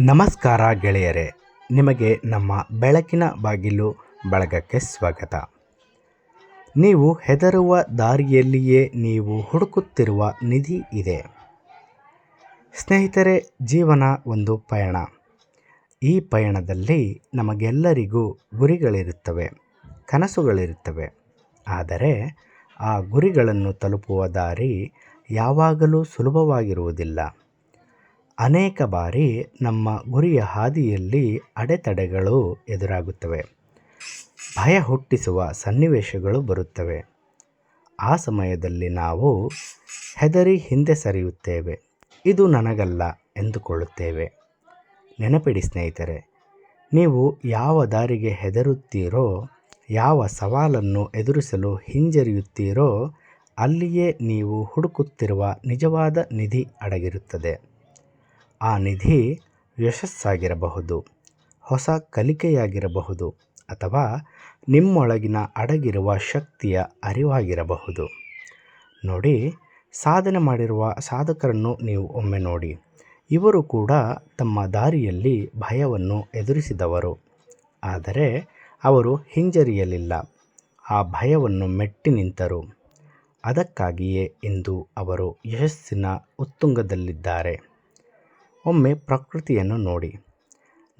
ನಮಸ್ಕಾರ ಗೆಳೆಯರೇ, ನಿಮಗೆ ನಮ್ಮ ಬೆಳಕಿನ ಬಾಗಿಲು ಬಳಗಕ್ಕೆ ಸ್ವಾಗತ. ನೀವು ಹೆದರುವ ದಾರಿಯಲ್ಲಿಯೇ ನೀವು ಹುಡುಕುತ್ತಿರುವ ನಿಧಿ ಇದೆ. ಸ್ನೇಹಿತರೆ, ಜೀವನ ಒಂದು ಪಯಣ. ಈ ಪಯಣದಲ್ಲಿ ನಮಗೆಲ್ಲರಿಗೂ ಗುರಿಗಳಿರುತ್ತವೆ, ಕನಸುಗಳಿರುತ್ತವೆ. ಆದರೆ ಆ ಗುರಿಗಳನ್ನು ತಲುಪುವ ದಾರಿ ಯಾವಾಗಲೂ ಸುಲಭವಾಗಿರುವುದಿಲ್ಲ. ಅನೇಕ ಬಾರಿ ನಮ್ಮ ಗುರಿಯ ಹಾದಿಯಲ್ಲಿ ಅಡೆತಡೆಗಳು ಎದುರಾಗುತ್ತವೆ. ಭಯ ಹುಟ್ಟಿಸುವ ಸನ್ನಿವೇಶಗಳು ಬರುತ್ತವೆ. ಆ ಸಮಯದಲ್ಲಿ ನಾವು ಹೆದರಿ ಹಿಂದೆ ಸರಿಯುತ್ತೇವೆ. ಇದು ನನಗಲ್ಲ ಎಂದುಕೊಳ್ಳುತ್ತೇವೆ. ನೆನಪಿಡಿ ಸ್ನೇಹಿತರೆ, ನೀವು ಯಾವ ದಾರಿಗೆ ಹೆದರುತ್ತೀರೋ, ಯಾವ ಸವಾಲನ್ನು ಎದುರಿಸಲು ಹಿಂಜರಿಯುತ್ತೀರೋ, ಅಲ್ಲಿಯೇ ನೀವು ಹುಡುಕುತ್ತಿರುವ ನಿಜವಾದ ನಿಧಿ ಅಡಗಿರುತ್ತದೆ. ಆ ನಿಧಿ ಯಶಸ್ಸಾಗಿರಬಹುದು, ಹೊಸ ಕಲಿಕೆಯಾಗಿರಬಹುದು ಅಥವಾ ನಿಮ್ಮೊಳಗಿನ ಅಡಗಿರುವ ಶಕ್ತಿಯ ಅರಿವಾಗಿರಬಹುದು. ನೋಡಿ, ಸಾಧನೆ ಮಾಡಿರುವ ಸಾಧಕರನ್ನು ನೀವು ಒಮ್ಮೆ ನೋಡಿ. ಇವರು ಕೂಡ ತಮ್ಮ ದಾರಿಯಲ್ಲಿ ಭಯವನ್ನು ಎದುರಿಸಿದವರು. ಆದರೆ ಅವರು ಹಿಂಜರಿಯಲಿಲ್ಲ. ಆ ಭಯವನ್ನು ಮೆಟ್ಟಿ ನಿಂತರು. ಅದಕ್ಕಾಗಿಯೇ ಇಂದು ಅವರು ಯಶಸ್ಸಿನ ಉತ್ತುಂಗದಲ್ಲಿದ್ದಾರೆ. ಒಮ್ಮೆ ಪ್ರಕೃತಿಯನ್ನು ನೋಡಿ.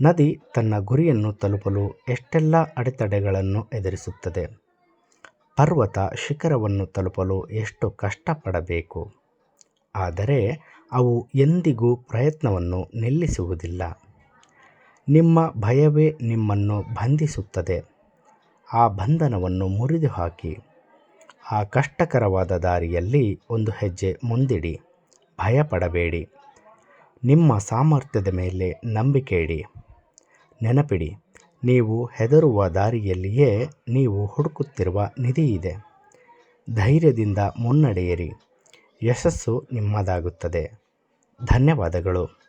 ನದಿ ತನ್ನ ಗುರಿಯನ್ನು ತಲುಪಲು ಎಷ್ಟೆಲ್ಲ ಅಡೆತಡೆಗಳನ್ನು ಎದುರಿಸುತ್ತದೆ. ಪರ್ವತ ಶಿಖರವನ್ನು ತಲುಪಲು ಎಷ್ಟು ಕಷ್ಟಪಡಬೇಕು. ಆದರೆ ಅವು ಎಂದಿಗೂ ಪ್ರಯತ್ನವನ್ನು ನಿಲ್ಲಿಸುವುದಿಲ್ಲ. ನಿಮ್ಮ ಭಯವೇ ನಿಮ್ಮನ್ನು ಬಂಧಿಸುತ್ತದೆ. ಆ ಬಂಧನವನ್ನು ಮುರಿದು ಹಾಕಿ ಆ ಕಷ್ಟಕರವಾದ ದಾರಿಯಲ್ಲಿ ಒಂದು ಹೆಜ್ಜೆ ಮುಂದಿಡಿ. ಭಯಪಡಬೇಡಿ. ನಿಮ್ಮ ಸಾಮರ್ಥ್ಯದ ಮೇಲೆ ನಂಬಿಕೆ ಇಡಿ. ನೆನಪಿಡಿ, ನೀವು ಹೆದರುವ ದಾರಿಯಲ್ಲಿಯೇ ನೀವು ಹುಡುಕುತ್ತಿರುವ ನಿಧಿ ಇದೆ. ಧೈರ್ಯದಿಂದ ಮುನ್ನಡೆಯಿರಿ. ಯಶಸ್ಸು ನಿಮ್ಮದಾಗುತ್ತದೆ. ಧನ್ಯವಾದಗಳು.